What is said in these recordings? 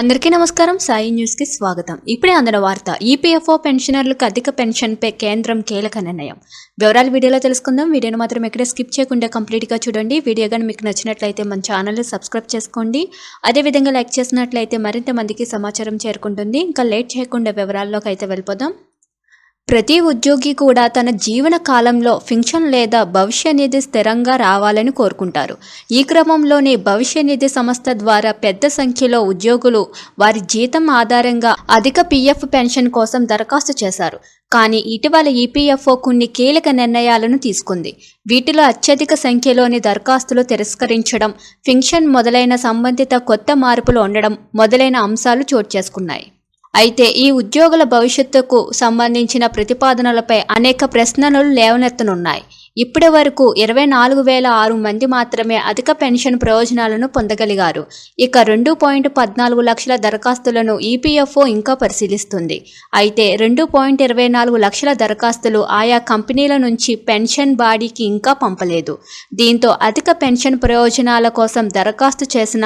అందరికీ నమస్కారం. సాయి న్యూస్కి స్వాగతం. ఇప్పుడే అందిన వార్త ఈపీఎఫ్ఓ పెన్షనర్లకు అధిక పెన్షన్పై కేంద్రం కీలక నిర్ణయం. వివరాలు వీడియోలో తెలుసుకుందాం. వీడియోను మాత్రం ఎక్కడ స్కిప్ చేయకుండా కంప్లీట్గా చూడండి. వీడియో కానీ మీకు నచ్చినట్లయితే మన ఛానల్ని సబ్స్క్రైబ్ చేసుకోండి. అదేవిధంగా లైక్ చేసినట్లయితే మరింత మందికి సమాచారం చేరుకుంటుంది. ఇంకా లేట్ చేయకుండా వివరాల్లోకి అయితే వెళ్ళిపోదాం. ప్రతి ఉద్యోగి కూడా తన జీవన కాలంలో ఫింక్షన్ లేదా భవిష్య నిధి స్థిరంగా రావాలని కోరుకుంటారు. ఈ క్రమంలోనే భవిష్య నిధి సంస్థ ద్వారా పెద్ద సంఖ్యలో ఉద్యోగులు వారి జీతం ఆధారంగా అధిక పీఎఫ్ పెన్షన్ కోసం దరఖాస్తు చేశారు. కానీ ఇటీవల ఈపీఎఫ్ఓ కొన్ని కీలక నిర్ణయాలను తీసుకుంది. వీటిలో అత్యధిక సంఖ్యలోని దరఖాస్తులు తిరస్కరించడం ఫింక్షన్ మొదలైన సంబంధిత కొత్త మార్పులు ఉండడం మొదలైన అంశాలు చోటు చేసుకున్నాయి. అయితే ఈ ఉద్యోగుల భవిష్యత్తుకు సంబంధించిన ప్రతిపాదనలపై అనేక ప్రశ్నలు లేవనెత్తనున్నాయి. ఇప్పటి వరకు ఇరవై నాలుగు వేల ఆరు మంది మాత్రమే అధిక పెన్షన్ ప్రయోజనాలను పొందగలిగారు. ఇక రెండు పాయింట్ పద్నాలుగు లక్షల దరఖాస్తులను ఈపీఎఫ్ఓ ఇంకా పరిశీలిస్తుంది. అయితే రెండు పాయింట్ ఇరవై నాలుగు లక్షల దరఖాస్తులు ఆయా కంపెనీల నుంచి పెన్షన్ బాడీకి ఇంకా పంపలేదు. దీంతో అధిక పెన్షన్ ప్రయోజనాల కోసం దరఖాస్తు చేసిన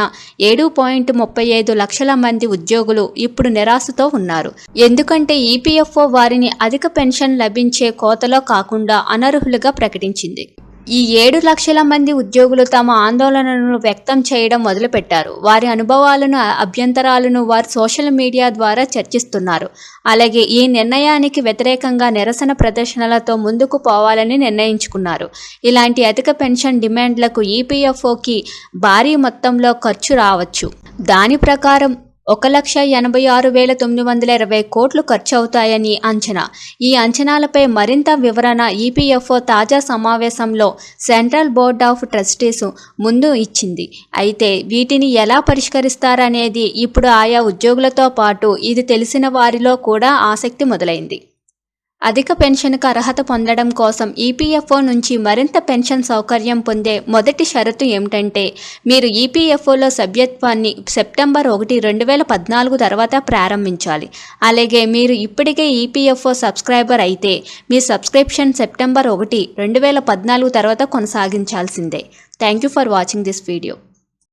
ఏడు పాయింట్ ముప్పై ఐదు లక్షల మంది ఉద్యోగులు ఇప్పుడు నిరాశతో ఉన్నారు. ఎందుకంటే ఈపీఎఫ్ఓ వారిని అధిక పెన్షన్ లభించే కోతలో కాకుండా అనర్హులుగా ప్రకటించింది. ఈ ఏడు లక్షల మంది ఉద్యోగులు తమ ఆందోళనను వ్యక్తం చేయడం మొదలుపెట్టారు. వారి అనుభవాలను అభ్యంతరాలను వారు సోషల్ మీడియా ద్వారా చర్చిస్తున్నారు. అలాగే ఈ నిర్ణయానికి వ్యతిరేకంగా నిరసన ప్రదర్శనలతో ముందుకు పోవాలని నిర్ణయించుకున్నారు. ఇలాంటి అధిక పెన్షన్ డిమాండ్లకు ఈపీఎఫ్ఓకి భారీ మొత్తంలో ఖర్చు రావచ్చు. దాని ప్రకారం ఒక లక్ష ఎనభై ఆరు వేల తొమ్మిది వందల ఇరవై కోట్లు ఖర్చు అవుతాయని అంచనా. ఈ అంచనాలపై మరింత వివరణ ఈపీఎఫ్ఓ తాజా సమావేశంలో సెంట్రల్ బోర్డ్ ఆఫ్ ట్రస్టీస్ ముందు ఇచ్చింది. అయితే వీటిని ఎలా పరిష్కరిస్తారనేది ఇప్పుడు ఆయా ఉద్యోగులతో పాటు ఇది తెలిసిన వారిలో కూడా ఆసక్తి మొదలైంది. అధిక పెన్షన్కు అర్హత పొందడం కోసం ఈపీఎఫ్ఓ నుంచి మరింత పెన్షన్ సౌకర్యం పొందే మొదటి షరతు ఏమిటంటే మీరు ఈపీఎఫ్ఓలో సభ్యత్వాన్ని సెప్టెంబర్ ఒకటి రెండు వేల పద్నాలుగు తర్వాత ప్రారంభించాలి. అలాగే మీరు ఇప్పటికే ఈపీఎఫ్ఓ సబ్స్క్రైబర్ అయితే మీ సబ్స్క్రిప్షన్ సెప్టెంబర్ ఒకటి రెండు వేల పద్నాలుగు తర్వాత కొనసాగించాల్సిందే. Thank you for watching this video.